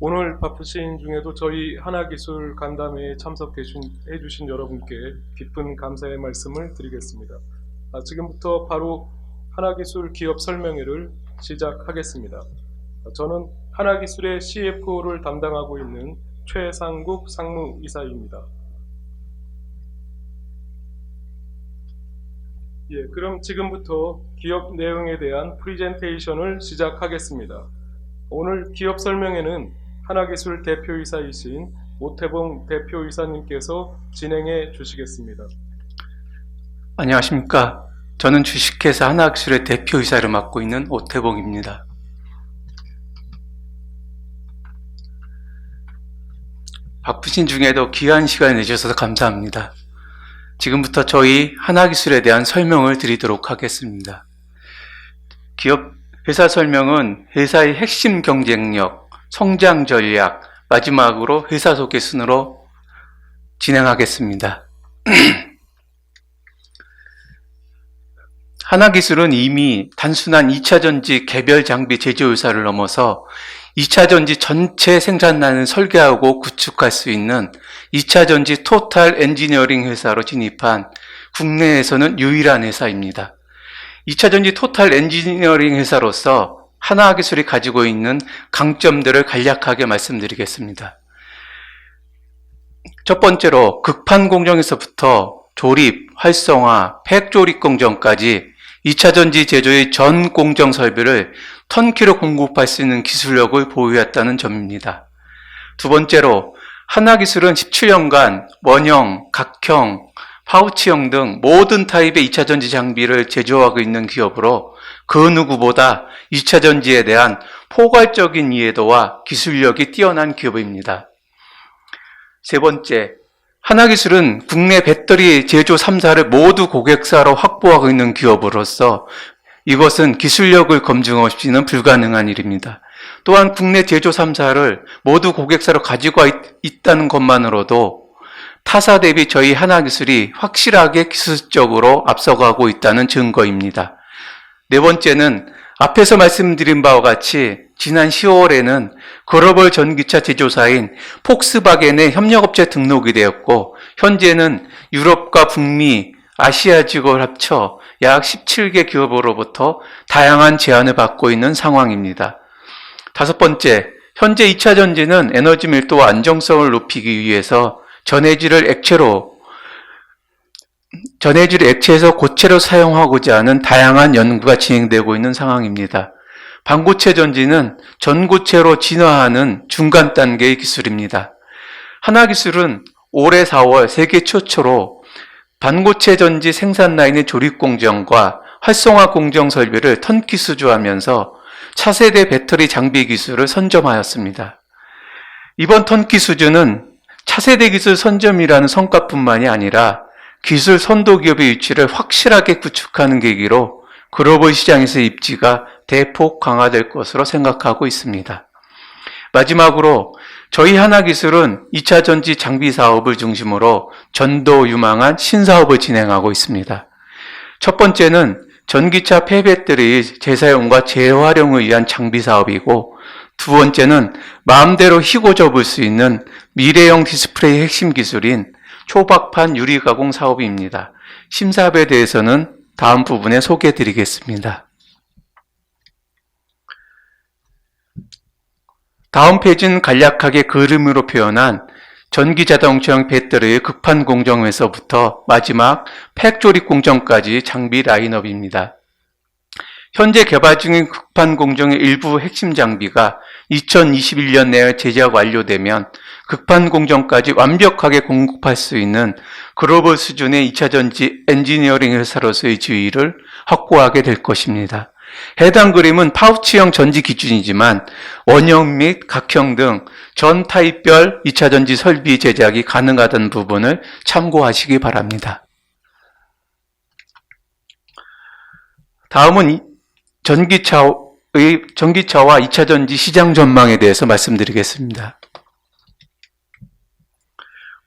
오늘 바쁘신 중에도 저희 하나기술 간담회에 참석해 주- 해주신 여러분께 깊은 감사의 말씀을 드리겠습니다. 아, 지금부터 바로 하나기술 기업 설명회를 시작하겠습니다. 아, 저는 하나기술의 CFO를 담당하고 있는 최상국 상무이사입니다. 예, 그럼 지금부터 기업 내용에 대한 프리젠테이션을 시작하겠습니다. 오늘 기업 설명회는 하나기술 대표이사이신 오태봉 대표이사님께서 진행해 주시겠습니다. 안녕하십니까. 저는 주식회사 하나학술의 대표이사를 맡고 있는 오태봉입니다. 바쁘신 중에도 귀한 시간을 내주셔서 감사합니다. 지금부터 저희 하나기술에 대한 설명을 드리도록 하겠습니다. 기업 회사 설명은 회사의 핵심 경쟁력, 성장 전략, 마지막으로 회사 소개 순으로 진행하겠습니다. 하나기술은 이미 단순한 2차 전지 개별 장비 제조 회사를 넘어서 2차 전지 전체 생산란을 설계하고 구축할 수 있는 2차 전지 토탈 엔지니어링 회사로 진입한 국내에서는 유일한 회사입니다. 2차 전지 토탈 엔지니어링 회사로서 하나 기술이 가지고 있는 강점들을 간략하게 말씀드리겠습니다. 첫 번째로 극판 공정에서부터 조립, 활성화, 팩 조립 공정까지 2차 전지 제조의 전 공정 설비를 턴키로 공급할 수 있는 기술력을 보유했다는 점입니다. 두 번째로 하나 기술은 17년간 원형, 각형, 파우치형 등 모든 타입의 2차 전지 장비를 제조하고 있는 기업으로 그 누구보다 2차 전지에 대한 포괄적인 이해도와 기술력이 뛰어난 기업입니다. 세 번째, 하나기술은 국내 배터리 제조 3사를 모두 고객사로 확보하고 있는 기업으로서 이것은 기술력을 검증 없이는 불가능한 일입니다. 또한 국내 제조 3사를 모두 고객사로 가지고 있, 다는 것만으로도 타사 대비 저희 하나기술이 확실하게 기술적으로 앞서가고 있다는 증거입니다. 네 번째는 앞에서 말씀드린 바와 같이 지난 10월에는 글로벌 전기차 제조사인 폭스바겐의 협력업체 등록이 되었고 현재는 유럽과 북미, 아시아 지역을 합쳐 약 17개 기업으로부터 다양한 제안을 받고 있는 상황입니다. 다섯 번째, 현재 2차 전지는 에너지 밀도와 안정성을 높이기 위해서 전해질을 액체로 전해질을 액체에서 고체로 사용하고자 하는 다양한 연구가 진행되고 있는 상황입니다. 반고체 전지는 전고체로 진화하는 중간 단계의 기술입니다. 하나 기술은 올해 4월 세계 최초로 반고체 전지 생산 라인의 조립 공정과 활성화 공정 설비를 턴키 수주하면서 차세대 배터리 장비 기술을 선점하였습니다. 이번 턴키 수주는 차세대 기술 선점이라는 성과뿐만이 아니라 기술 선도 기업의 위치를 확실하게 구축하는 계기로 글로벌 시장에서 입지가 대폭 강화될 것으로 생각하고 있습니다. 마지막으로 저희 하나기술은 2차 전지 장비 사업을 중심으로 전도 유망한 신사업을 진행하고 있습니다. 첫 번째는 전기차 폐배터리 재사용과 재활용을 위한 장비 사업이고 두 번째는 마음대로 희고 접을 수 있는 미래형 디스플레이 핵심 기술인 초박판 유리 가공 사업입니다. 심사업에 대해서는 다음 부분에 소개해 드리겠습니다. 다음 페이지는 간략하게 그림으로 표현한 전기 자동차용 배터리의 급판 공정에서부터 마지막 팩 조립 공정까지 장비 라인업입니다. 현재 개발 중인 급판 공정의 일부 핵심 장비가 2021년 내에 제작 완료되면 급판 공정까지 완벽하게 공급할 수 있는 글로벌 수준의 2차 전지 엔지니어링 회사로서의 지위를 확보하게 될 것입니다. 해당 그림은 파우치형 전지 기준이지만 원형 및 각형 등 전 타입별 2차 전지 설비 제작이 가능하다는 부분을 참고하시기 바랍니다. 다음은 이- 전기차의 전기차와 2차 전지 시장 전망에 대해서 말씀드리겠습니다.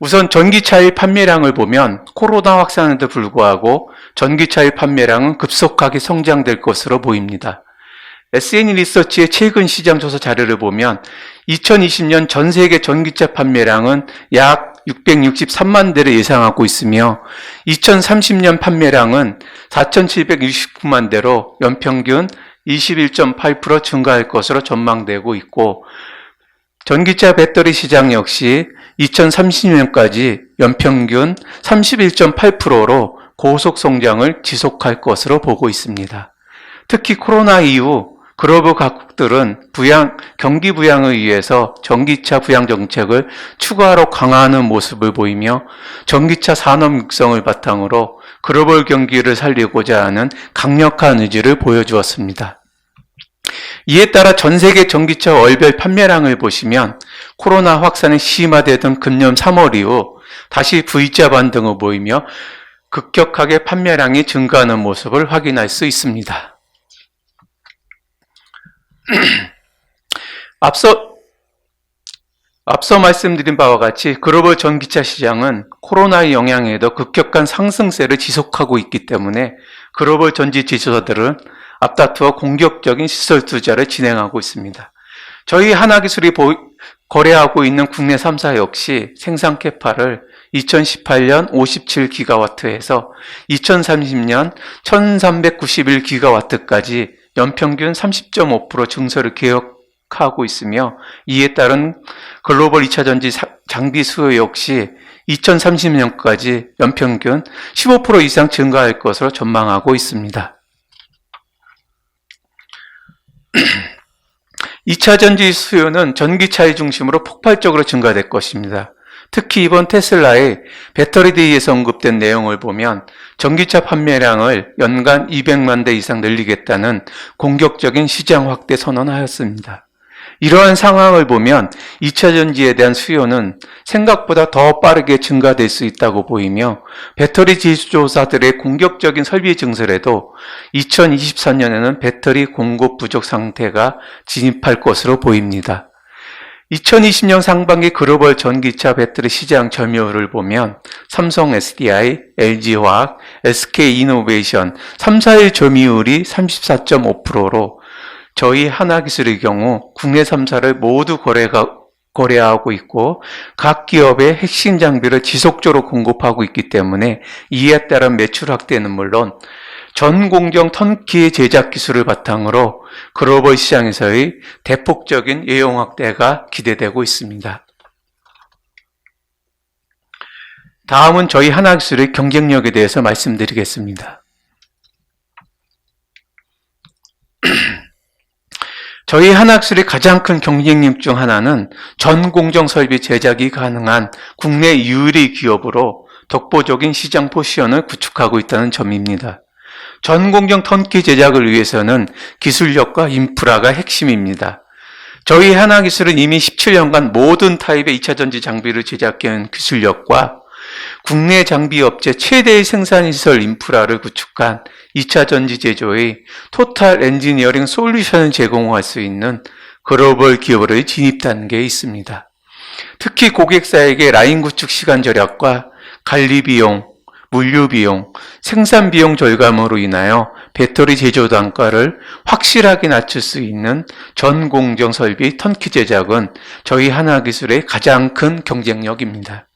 우선 전기차의 판매량을 보면 코로나 확산에도 불구하고 전기차의 판매량은 급속하게 성장될 것으로 보입니다. SN 리서치의 최근 시장 조사 자료를 보면 2020년 전 세계 전기차 판매량은 약 663만 대를 예상하고 있으며 2030년 판매량은 4,769만 대로 연평균 21.8% 증가할 것으로 전망되고 있고 전기차 배터리 시장 역시 2030년까지 연평균 31.8%로 고속 성장을 지속할 것으로 보고 있습니다. 특히 코로나 이후 글로벌 각국들은 부양, 경기 부양을 위해서 전기차 부양 정책을 추가로 강화하는 모습을 보이며 전기차 산업 육성을 바탕으로 글로벌 경기를 살리고자 하는 강력한 의지를 보여주었습니다. 이에 따라 전 세계 전기차 월별 판매량을 보시면 코로나 확산이 심화되던 금년 3월 이후 다시 V자 반등을 보이며 급격하게 판매량이 증가하는 모습을 확인할 수 있습니다. 앞서 앞서 말씀드린 바와 같이 글로벌 전기차 시장은 코로나의 영향에도 급격한 상승세를 지속하고 있기 때문에 글로벌 전지 지주사들은 앞다투어 공격적인 시설 투자를 진행하고 있습니다. 저희 하나기술이 보- 거래하고 있는 국내 3사 역시 생산 캐파를 2018년 57기가와트에서 2030년 1391기가와트까지 연평균 30.5% 증설을 계획하고 있으며 이에 따른 글로벌 2차 전지 사- 장비 수요 역시 2030년까지 연평균 15% 이상 증가할 것으로 전망하고 있습니다. 2차 전지 수요는 전기차의 중심으로 폭발적으로 증가될 것입니다. 특히 이번 테슬라의 배터리 데이에서 언급된 내용을 보면 전기차 판매량을 연간 200만 대 이상 늘리겠다는 공격적인 시장 확대 선언하였습니다. 이러한 상황을 보면 2차 전지에 대한 수요는 생각보다 더 빠르게 증가될 수 있다고 보이며 배터리 지수조사들의 공격적인 설비 증설에도 2024년에는 배터리 공급 부족 상태가 진입할 것으로 보입니다. 2020년 상반기 글로벌 전기차 배터리 시장 점유율을 보면 삼성 SDI, LG화학, SK이노베이션 3사의 점유율이 34.5%로 저희 하나기술의 경우 국내 3사를 모두 거래가, 거래하고 있고 각 기업의 핵심 장비를 지속적으로 공급하고 있기 때문에 이에 따른 매출 확대는 물론 전 공정 턴키 제작 기술을 바탕으로 글로벌 시장에서의 대폭적인 예용 확대가 기대되고 있습니다. 다음은 저희 하나기술의 경쟁력에 대해서 말씀드리겠습니다. 저희 한학술의 가장 큰 경쟁력 중 하나는 전 공정 설비 제작이 가능한 국내 유일의 기업으로 독보적인 시장 포지션을 구축하고 있다는 점입니다. 전 공정 턴키 제작을 위해서는 기술력과 인프라가 핵심입니다. 저희 하나기술은 이미 17년간 모든 타입의 2차 전지 장비를 제작한 기술력과 국내 장비 업체 최대의 생산시설 인프라를 구축한 2차 전지 제조의 토탈 엔지니어링 솔루션을 제공할 수 있는 글로벌 기업으로의 진입 단계에 있습니다. 특히 고객사에게 라인 구축 시간 절약과 관리 비용, 물류 비용, 생산 비용 절감으로 인하여 배터리 제조 단가를 확실하게 낮출 수 있는 전 공정 설비 턴키 제작은 저희 하나기술의 가장 큰 경쟁력입니다.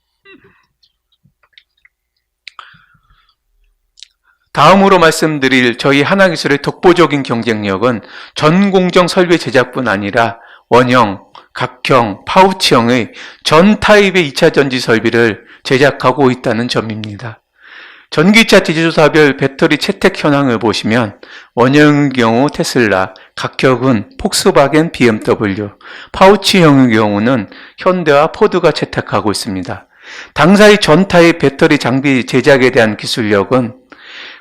다음으로 말씀드릴 저희 하나기술의 독보적인 경쟁력은 전 공정 설비 제작뿐 아니라 원형, 각형, 파우치형의 전 타입의 2차 전지 설비를 제작하고 있다는 점입니다. 전기차 제조사별 배터리 채택 현황을 보시면 원형의 경우 테슬라, 각형은 폭스바겐 BMW, 파우치형의 경우는 현대와 포드가 채택하고 있습니다. 당사의 전 타입 배터리 장비 제작에 대한 기술력은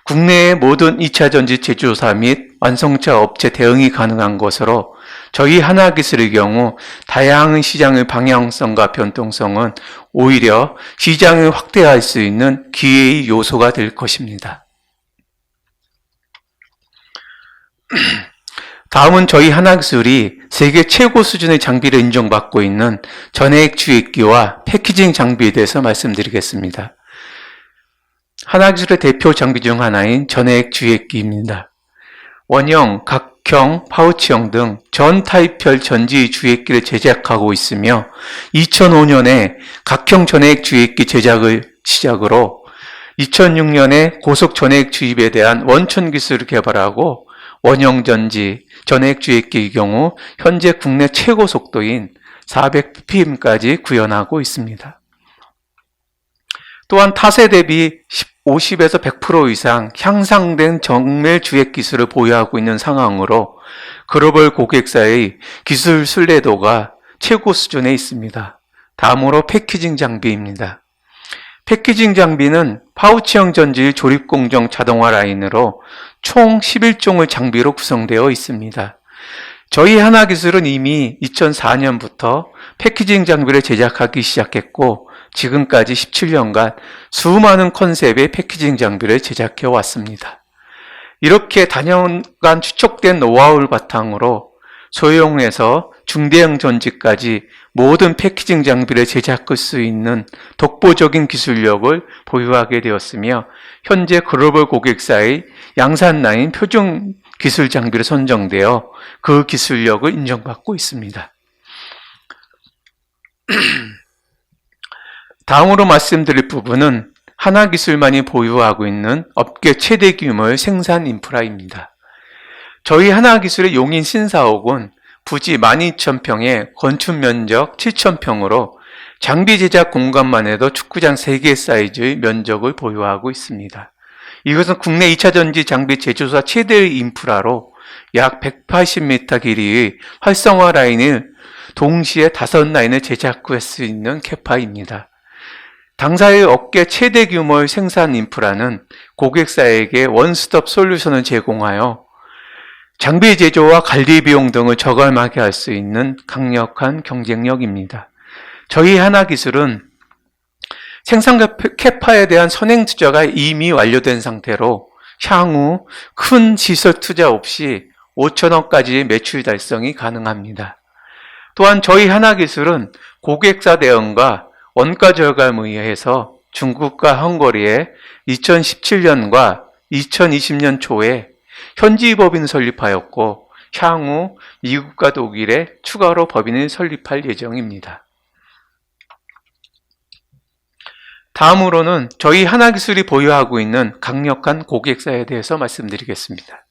국내의 모든 2차 전지 제조사 및 완성차 업체 대응이 가능한 것으로 저희 하나기술의 경우 다양한 시장의 방향성과 변동성은 오히려 시장을 확대할 수 있는 기회의 요소가 될 것입니다. 다음은 저희 하나기술이 세계 최고 수준의 장비를 인정받고 있는 전해액 주입기와 패키징 장비에 대해서 말씀드리겠습니다. 하나기술의 대표 장비 중 하나인 전해액 주입기입니다. 원형, 각, 경, 파우치형 등 전 타입별 전지 주액기를 제작하고 있으며 2005년에 각형 전해액 주액기 제작을 시작으로 2006년에 고속 전해액 주입에 대한 원천 기술을 개발하고 원형 전지 전해액 주액기의 경우 현재 국내 최고 속도인 400ppm까지 구현하고 있습니다. 또한 타세 대비 50에서 100% 이상 향상된 정밀 주액 기술을 보유하고 있는 상황으로 글로벌 고객사의 기술 신뢰도가 최고 수준에 있습니다. 다음으로 패키징 장비입니다. 패키징 장비는 파우치형 전지 조립 공정 자동화 라인으로 총 11종의 장비로 구성되어 있습니다. 저희 하나 기술은 이미 2004년부터 패키징 장비를 제작하기 시작했고 지금까지 17년간 수많은 컨셉의 패키징 장비를 제작해 왔습니다. 이렇게 다년간 추적된 노하우를 바탕으로 소형에서 중대형 전지까지 모든 패키징 장비를 제작할 수 있는 독보적인 기술력을 보유하게 되었으며 현재 글로벌 고객사의 양산 라인 표준 기술 장비로 선정되어 그 기술력을 인정받고 있습니다. 다음으로 말씀드릴 부분은 하나 기술만이 보유하고 있는 업계 최대 규모의 생산 인프라입니다. 저희 하나 기술의 용인 신사옥은 부지 12,000평에 건축 면적 7,000평으로 장비 제작 공간만 해도 축구장 3개 사이즈의 면적을 보유하고 있습니다. 이것은 국내 2차 전지 장비 제조사 최대의 인프라로 약 180m 길이의 활성화 라인을 동시에 5라인을 제작할 수 있는 캐파입니다. 당사의 업계 최대 규모의 생산 인프라는 고객사에게 원스톱 솔루션을 제공하여 장비 제조와 관리 비용 등을 저감하게 할 수 있는 강력한 경쟁력입니다. 저희 하나 기술은 생산 캐파에 대한 선행 투자가 이미 완료된 상태로 향후 큰 시설 투자 없이 5천억까지의 매출 달성이 가능합니다. 또한 저희 하나기술은 고객사 대응과 원가 절감에 의해서 중국과 헝거리에 2017년과 2020년 초에 현지 법인을 설립하였고 향후 미국과 독일에 추가로 법인을 설립할 예정입니다. 다음으로는 저희 하나기술이 보유하고 있는 강력한 고객사에 대해서 말씀드리겠습니다.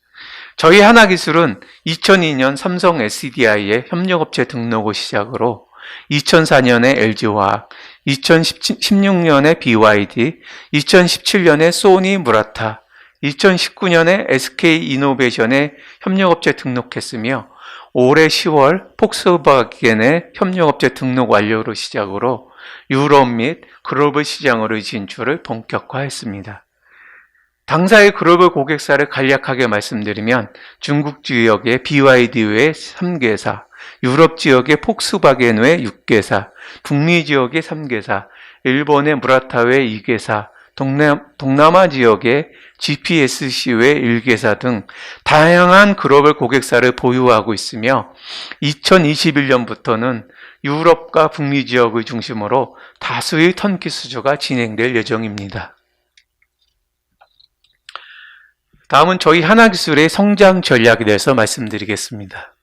저희 하나기술은 2002년 삼성 SDI의 협력업체 등록을 시작으로 2004년에 LG화학, 2016년에 BYD, 2017년에 소니 무라타, 2019년에 SK이노베이션에 협력업체 등록했으며 올해 10월 폭스바겐의 협력업체 등록 완료로 시작으로 유럽 및 글로벌 시장으로의 진출을 본격화했습니다. 당사의 글로벌 고객사를 간략하게 말씀드리면 중국 지역의 BYD 외 3개사, 유럽 지역의 폭스바겐 외 6개사, 북미 지역의 3개사, 일본의 무라타 외 2개사, 동남, 동남아 지역의 GPSC 외 1개사 등 다양한 글로벌 고객사를 보유하고 있으며 2021년부터는 유럽과 북미 지역을 중심으로 다수의 턴키 수주가 진행될 예정입니다. 다음은 저희 하나기술의 성장 전략에 대해서 말씀드리겠습니다.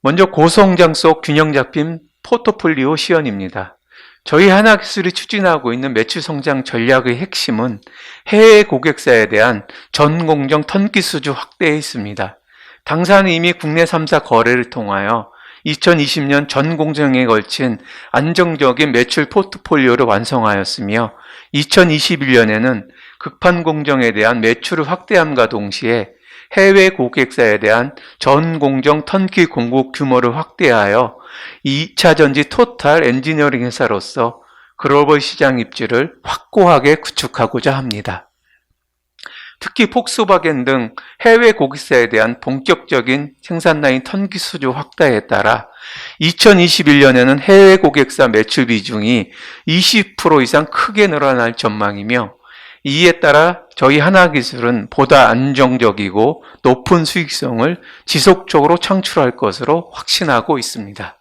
먼저 고성장 속 균형 잡힌 포트폴리오 시연입니다. 저희 하나기술이 추진하고 있는 매출 성장 전략의 핵심은 해외 고객사에 대한 전공정 턴기 수주 확대에 있습니다. 당사는 이미 국내 3사 거래를 통하여 2020년 전 공정에 걸친 안정적인 매출 포트폴리오를 완성하였으며 2021년에는 극판 공정에 대한 매출을 확대함과 동시에 해외 고객사에 대한 전 공정 턴키 공급 규모를 확대하여 2차 전지 토탈 엔지니어링 회사로서 글로벌 시장 입지를 확고하게 구축하고자 합니다. 특히 폭스바겐 등 해외 고객사에 대한 본격적인 생산 라인 턴기 수주 확대에 따라 2021년에는 해외 고객사 매출 비중이 20% 이상 크게 늘어날 전망이며 이에 따라 저희 하나 기술은 보다 안정적이고 높은 수익성을 지속적으로 창출할 것으로 확신하고 있습니다.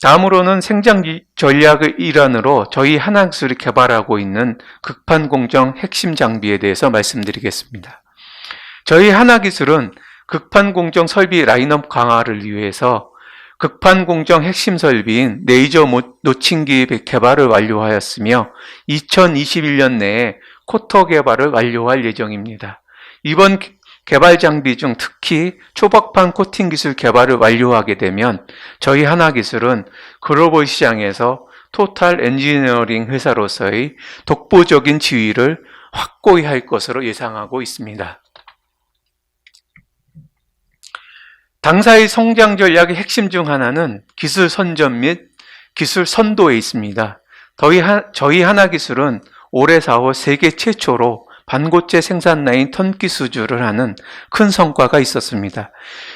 다음으로는 생장 전략의 일환으로 저희 한학술이 개발하고 있는 극판 공정 핵심 장비에 대해서 말씀드리겠습니다. 저희 한화기술은 극판 공정 설비 라인업 강화를 위해서 극판 공정 핵심 설비인 레이저 모- 노칭기 개발을 완료하였으며 2021년 내에 코터 개발을 완료할 예정입니다. 이번 개- 개발 장비 중 특히 초박판 코팅 기술 개발을 완료하게 되면 저희 한화기술은 글로벌 시장에서 토탈 엔지니어링 회사로서의 독보적인 지위를 확고히 할 것으로 예상하고 있습니다. 당사의 성장 전략의 핵심 중 하나는 기술 선전 및 기술 선도에 있습니다. 저희, 하, 저희 하나 기술은 올해 4월 세계 최초로 반고체 생산 라인 턴기 수주를 하는 큰 성과가 있었습니다.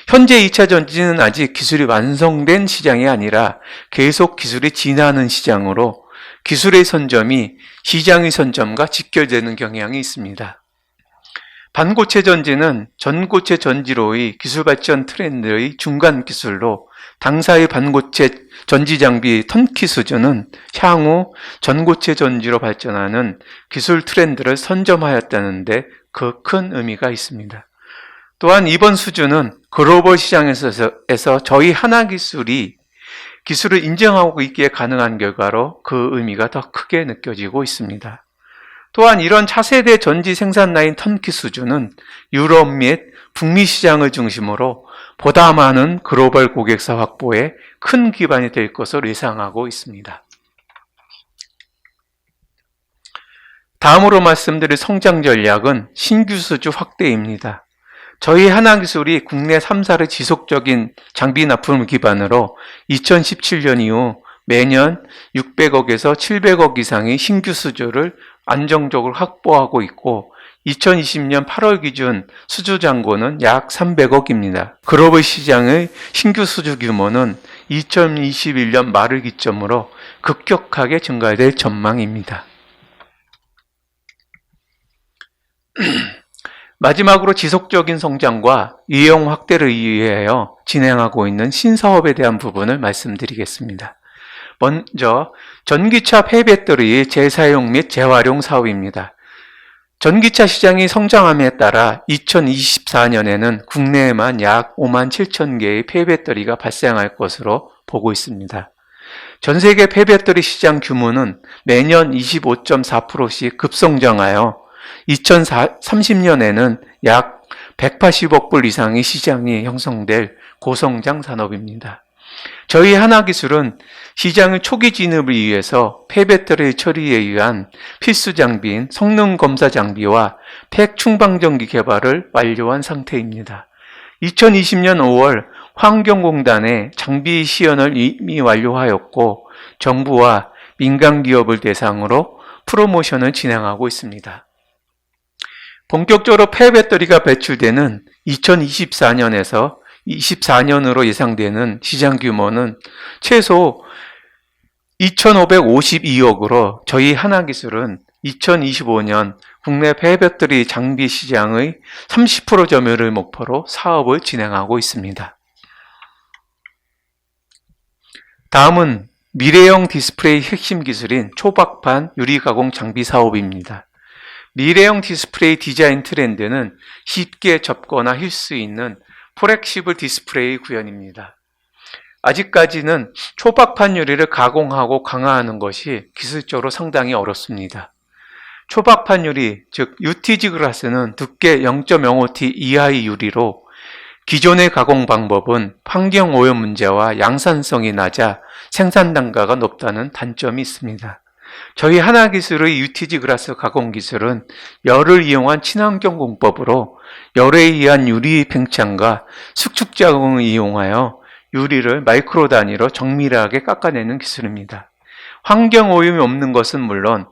현재 2차 전지는 아직 기술이 완성된 시장이 아니라 계속 기술이 진화하는 시장으로 기술의 선점이 시장의 선점과 직결되는 경향이 있습니다. 반고체 전지는 전고체 전지로의 기술 발전 트렌드의 중간 기술로 당사의 반고체 전지 장비 턴키 수준은 향후 전고체 전지로 발전하는 기술 트렌드를 선점하였다는데 그 큰 의미가 있습니다. 또한 이번 수준은 글로벌 시장에서 에서 저희 하나 기술이 기술을 인정하고 있기에 가능한 결과로 그 의미가 더 크게 느껴지고 있습니다. 또한 이런 차세대 전지 생산 라인 턴키 수준은 유럽 및 북미 시장을 중심으로 보다 많은 글로벌 고객사 확보에 큰 기반이 될 것으로 예상하고 있습니다. 다음으로 말씀드릴 성장 전략은 신규 수주 확대입니다. 저희 하나기술이 국내 3사의 지속적인 장비 납품을 기반으로 2017년 이후 매년 600억에서 700억 이상의 신규 수주를 안정적으로 확보하고 있고 2020년 8월 기준 수주 잔고는 약 300억입니다. 글로벌 시장의 신규 수주 규모는 2021년 말을 기점으로 급격하게 증가될 전망입니다. 마지막으로 지속적인 성장과 이용 확대를 위하여 진행하고 있는 신사업에 대한 부분을 말씀드리겠습니다. 먼저 전기차 폐배터리 재사용 및 재활용 사업입니다. 전기차 시장이 성장함에 따라 2024년에는 국내에만 약 5만 7천 개의 폐배터리가 발생할 것으로 보고 있습니다. 전 세계 폐배터리 시장 규모는 매년 25.4%씩 급성장하여 2030년에는 약 180억 불 이상의 시장이 형성될 고성장 산업입니다. 저희 하나기술은 시장의 초기 진입을 위해서 폐배터리 처리에 의한 필수 장비인 성능 검사 장비와 팩 충방전기 개발을 완료한 상태입니다. 2020년 5월 환경공단에 장비 시연을 이미 완료하였고 정부와 민간 기업을 대상으로 프로모션을 진행하고 있습니다. 본격적으로 폐배터리가 배출되는 2024년에서 24년으로 예상되는 시장 규모는 최소 2,552억으로 저희 하나기술은 2025년 국내 폐배터리 장비 시장의 30% 점유를 목표로 사업을 진행하고 있습니다. 다음은 미래형 디스플레이 핵심 기술인 초박판 유리 가공 장비 사업입니다. 미래형 디스플레이 디자인 트렌드는 쉽게 접거나 힐 수 있는 포렉시블 디스플레이 구현입니다. 아직까지는 초박판 유리를 가공하고 강화하는 것이 기술적으로 상당히 어렵습니다. 초박판 유리, 즉 UTG 글라스는 두께 0.05T 이하의 유리로 기존의 가공 방법은 환경 오염 문제와 양산성이 낮아 생산 단가가 높다는 단점이 있습니다. 저희 하나 기술의 UTG 글라스 가공 기술은 열을 이용한 친환경 공법으로 열에 의한 유리 팽창과 수축 자공을 이용하여 유리를 마이크로 단위로 정밀하게 깎아내는 기술입니다. 환경 오염이 없는 것은 물론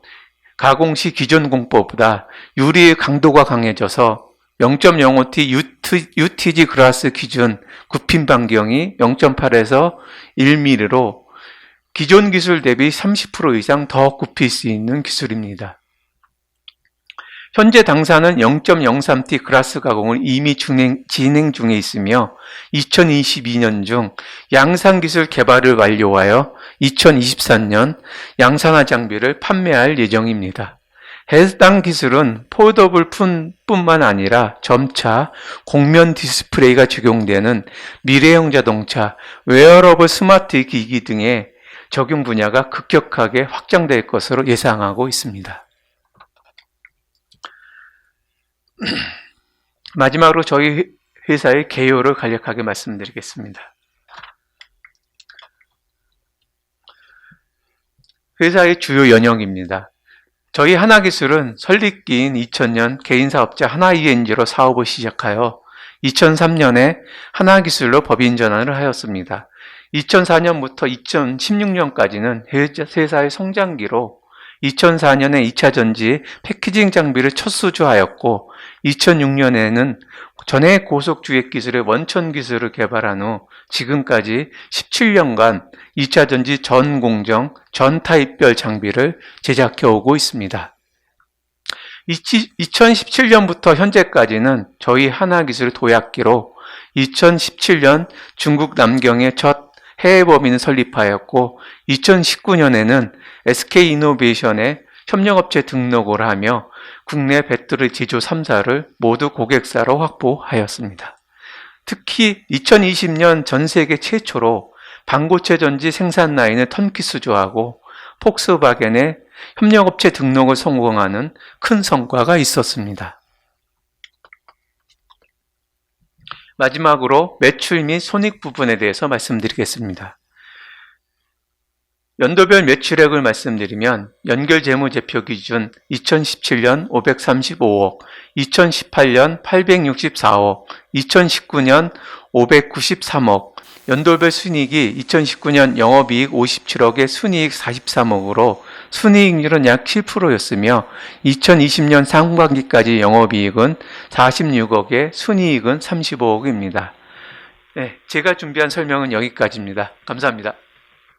가공 시 기존 공법보다 유리의 강도가 강해져서 0.05T UTG 글라스 기준 굽힘 반경이 0.8에서 1mm로 기존 기술 대비 30% 이상 더 굽힐 수 있는 기술입니다. 현재 당사는 0.03T 그라스 가공을 이미 진행, 진행 중에 있으며 2022년 중 양산 기술 개발을 완료하여 2023년 양산화 장비를 판매할 예정입니다. 해당 기술은 폴더블 푼 뿐만 아니라 점차 공면 디스플레이가 적용되는 미래형 자동차, 웨어러블 스마트 기기 등의 적용 분야가 급격하게 확장될 것으로 예상하고 있습니다. 마지막으로 저희 회사의 개요를 간략하게 말씀드리겠습니다. 회사의 주요 연영입니다. 저희 하나기술은 설립기인 2000년 개인사업자 하나이엔지로 사업을 시작하여 2003년에 하나기술로 법인 전환을 하였습니다. 2004년부터 2016년까지는 회사의 성장기로 2004년에 2차 전지 패키징 장비를 첫 수주하였고 2006년에는 전해 고속 주액 기술의 원천 기술을 개발한 후 지금까지 17년간 2차 전지 전 공정, 전 타입별 장비를 제작해 오고 있습니다. 2017년부터 현재까지는 저희 하나 기술 도약기로 2017년 중국 남경의 첫 해외 법인을 설립하였고 2019년에는 SK 이노베이션에 협력업체 등록을 하며 국내 배터리 제조 3사를 모두 고객사로 확보하였습니다. 특히 2020년 전 세계 최초로 반고체 전지 생산 라인을 턴키 수주하고 폭스바겐의 협력업체 등록을 성공하는 큰 성과가 있었습니다. 마지막으로 매출 및 손익 부분에 대해서 말씀드리겠습니다. 연도별 매출액을 말씀드리면 연결 재무제표 기준 2017년 535억, 2018년 864억, 2019년 593억, 연도별 순이익이 2019년 영업이익 57억에 순이익 43억으로 순이익률은 약 7%였으며 2020년 상반기까지 영업이익은 46억에 순이익은 35억입니다. 네, 제가 준비한 설명은 여기까지입니다. 감사합니다.